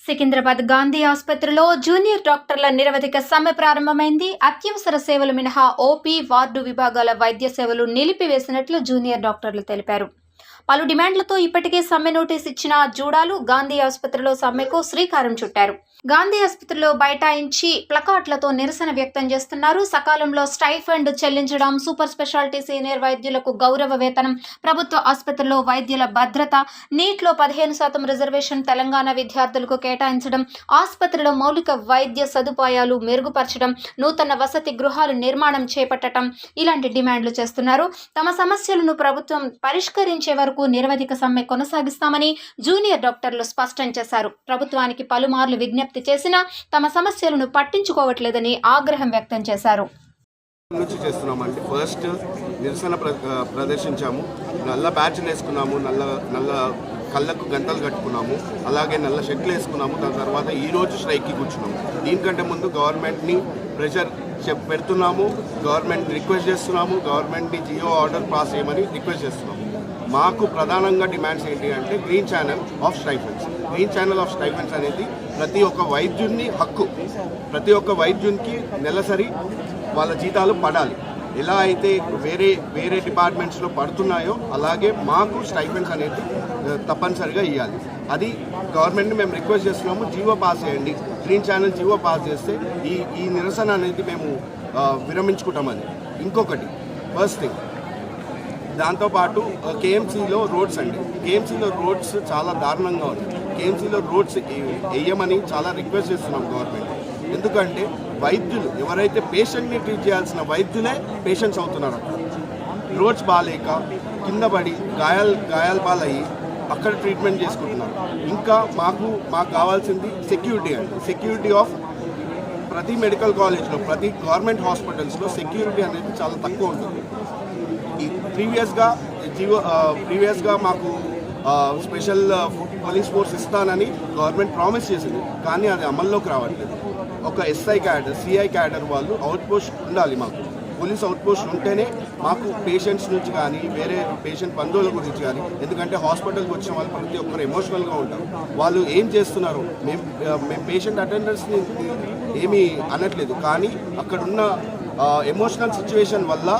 సికింద్రాబాద్ గాంధీ ఆసుపత్రిలో జూనియర్ డాక్టర్ల నిరవధిక సమ్మె ప్రారంభమైంది. అత్యవసర సేవలు మినహా ఓపీ వార్డు విభాగాల వైద్య సేవలు నిలిపివేసినట్లు జూనియర్ డాక్టర్లు తెలిపారు. పలు డిమాండ్లతో ఇప్పటికే సమ్మె నోటీస్ ఇచ్చిన జూడాలు గాంధీ ఆసుపత్రిలో సమ్మెకు శ్రీకారం చుట్టారు. గాంధీ ఆసుపత్రిలో బైఠాయించి ప్లకార్డులతో నిరసన వ్యక్తం చేస్తున్నారు. సకాలంలో స్టైఫండ్ చెల్లించడం సూపర్ స్పెషాలిటీ సీనియర్ వైద్యులకు గౌరవ వేతనం ప్రభుత్వ ఆసుపత్రిలో వైద్యుల భద్రత నీట్లో పదిహేను శాతం రిజర్వేషన్ తెలంగాణ విద్యార్థులకు కేటాయించడం ఆసుపత్రిలో మౌలిక వైద్య సదుపాయాలు మెరుగుపరచడం నూతన వసతి గృహాలు నిర్మాణం చేపట్టడం ఇలాంటి డిమాండ్లు చేస్తున్నారు. తమ సమస్యలను ప్రభుత్వం పరిష్కరించే వరకు నిరవధిక సమ్మె కొనసాగిస్తామని జూనియర్ డాక్టర్లు స్పష్టం చేశారు. ప్రభుత్వానికి పలుమార్లు విజ్ఞప్తి చేసినా తమ సమస్యలను పట్టించుకోవట్లేదని ఆగ్రహం వ్యక్తం చేశారు. నుంచి చేస్తున్నామండి. ఫస్ట్ నిరసన ప్ర ప్రదర్శించాము. నల్ల బ్యాచ్లు వేసుకున్నాము. నల్ల నల్ల కళ్ళకు గంటలు కట్టుకున్నాము. అలాగే నల్ల షర్ట్లు వేసుకున్నాము. దాని తర్వాత ఈ రోజు స్ట్రైక్కి కూర్చున్నాము. దీనికంటే ముందు గవర్నమెంట్ని ప్రెషర్ చెప్ పెడుతున్నాము. గవర్నమెంట్ రిక్వెస్ట్ చేస్తున్నాము. గవర్నమెంట్ని జియో ఆర్డర్ పాస్ చేయమని రిక్వెస్ట్ చేస్తున్నాము. మాకు ప్రధానంగా డిమాండ్స్ ఏంటి అంటే green channel of stipends green channel of stipends అనేది ప్రతి ఒక్క వైద్యుని హక్కు. ప్రతి ఒక్క వైద్యునికి నెలసరి వాళ్ళ జీతాలు పడాలి. ఎలా అయితే వేరే వేరే డిపార్ట్మెంట్స్లో పడుతున్నాయో అలాగే మాకు స్టైఫెన్స్ అనేది తప్పనిసరిగా ఇవ్వాలి అది గవర్నమెంట్ని మేము రిక్వెస్ట్ చేస్తున్నాము జీవో పాస్ చేయండి. గ్రీన్ ఛానల్ జీవో పాస్ చేస్తే ఈ ఈ నిరసన అనేది మేము విరమించుకుంటామని ఇంకొకటి ఫస్ట్ థింగ్ దాంతోపాటు కేఎంసీలో రోడ్స్ అండి. కేఎంసీలో రోడ్స్ చాలా దారుణంగా ఉంది. కేఎంసీలో రోడ్స్ వేయమని చాలా రిక్వెస్ట్ చేస్తున్నాం గవర్నమెంట్. ఎందుకంటే వైద్యులు ఎవరైతే పేషెంట్ని ట్రీట్ చేయాల్సిన వైద్యులే పేషెంట్స్ అవుతున్నారు అక్కడ. రోడ్స్ బాగాలేక కింద పడి గాయాలు గాయాలు పాలయ్యి అక్కడ ట్రీట్మెంట్ చేసుకుంటున్నారు. ఇంకా మాకు మాకు కావాల్సింది సెక్యూరిటీ అండి. సెక్యూరిటీ ఆఫ్ ప్రతి మెడికల్ కాలేజ్లో ప్రతి గవర్నమెంట్ హాస్పిటల్స్లో సెక్యూరిటీ అనేది చాలా తక్కువ ఉంటుంది. ప్రీవియస్గా జీవో ప్రీవియస్గా మాకు స్పెషల్ పోలీస్ ఫోర్స్ ఇస్తానని గవర్నమెంట్ ప్రామిస్ చేసింది. కానీ అది అమల్లోకి రావట్లేదు. ఒక ఎస్ఐ క్యాడర్ సిఐ క్యాడర్ వాళ్ళు అవుట్పోస్ట్ ఉండాలి మాకు. పోలీస్ అవుట్పోస్ట్ ఉంటేనే మాకు పేషెంట్స్ నుంచి కానీ వేరే పేషెంట్ బంధువుల గురించి కానీ ఎందుకంటే హాస్పిటల్కి వచ్చిన వాళ్ళు ప్రతి ఒక్కరు ఎమోషనల్గా ఉంటారు. వాళ్ళు ఏం చేస్తున్నారు మేము మేము పేషెంట్ అటెండర్స్ని ఏమీ అనట్లేదు. కానీ అక్కడున్న ఎమోషనల్ సిచ్యువేషన్ వల్ల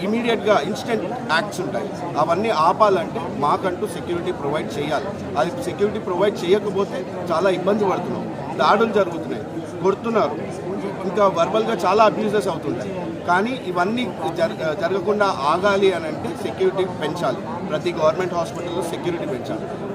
ఇమీడియట్గా ఇన్స్టెంట్ యాక్ట్స్ ఉంటాయి. అవన్నీ ఆపాలంటే మాకంటూ సెక్యూరిటీ ప్రొవైడ్ చేయాలి. అది సెక్యూరిటీ ప్రొవైడ్ చేయకపోతే చాలా ఇబ్బంది పడుతున్నాం. దాడులు జరుగుతున్నాయి. కొడుతున్నారు. ఇంకా వర్బల్గా చాలా అబ్యూజెస్ అవుతుంటాయి. కానీ ఇవన్నీ జర జరగకుండా ఆగాలి అని అంటే సెక్యూరిటీ పెంచాలి. ప్రతి గవర్నమెంట్ హాస్పిటల్లో సెక్యూరిటీ పెంచాలి.